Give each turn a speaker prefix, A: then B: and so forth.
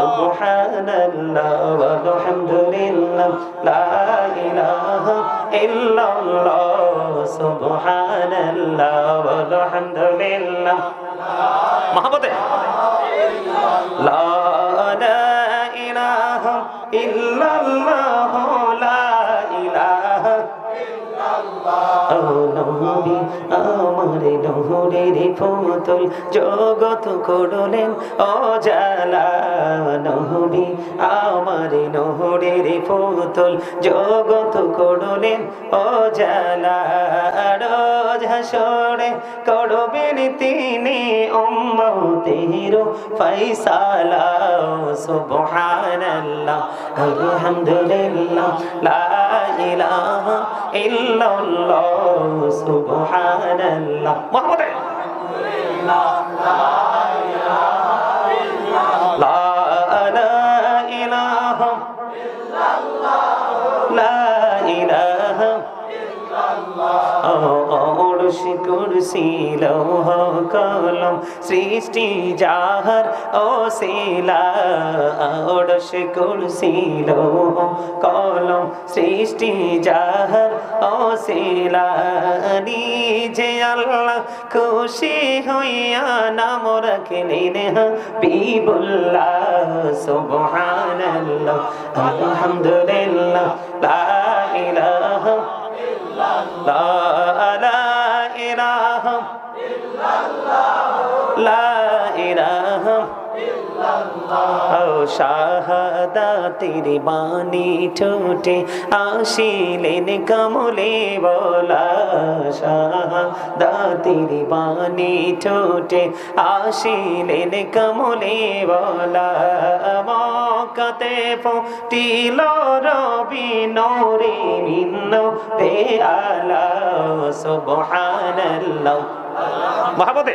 A: সুবহানাল্লাহ আলহামদুলিল্লাহ লা ইলাহা ইল্লাল্লাহ সুবহানাল্লাহ আলহামদুলিল্লাহ। মহাবতে লা ইলাহা ইল্লাল্লাহ লা ইলাহা নবী আমার নহরের ফুতুল জগত করলেন অজালা নহবী আমার নহরের ফুতুল জগত করলেন অজালা। রোজ হাসরে করবেন তিনি উম্মতের ফয়সালা। সুবহানাল্লাহ, আলহামদুলিল্লাহ, লা ইলাহা ইল্লাল্লাহ সুবহানাল্লাহ মুহাম্মদ। লা ইলাহা লা ইলাহা অড়সি কুরসি, লৌহ কলম, সৃষ্টি যাহার ও শিলা। অড়সি কুরসি, লৌহ কলম, সৃষ্টি যাহার ও শিলা। খুশি হইয়া নাম রাখলেন হাবিবুল্লাহ, সুবহানাল্লাহ, আলহামদুলিল্লাহ, লা ইলাহা ইল্লাল্লাহ, লা ইলাহা ইল্লাল্লাহ, লা ইলাহা ইল্লাল্লাহ ও বাণী ঠোঁটে আসিলেন কমলে বলা। শাহাদাতের বাণী ঠোঁটে আসিলেন কমলে বলা। মকাতে ফুটিল রবি নরে ভিন্ন রে আলা সুবহানাল্লাহ মহাবতে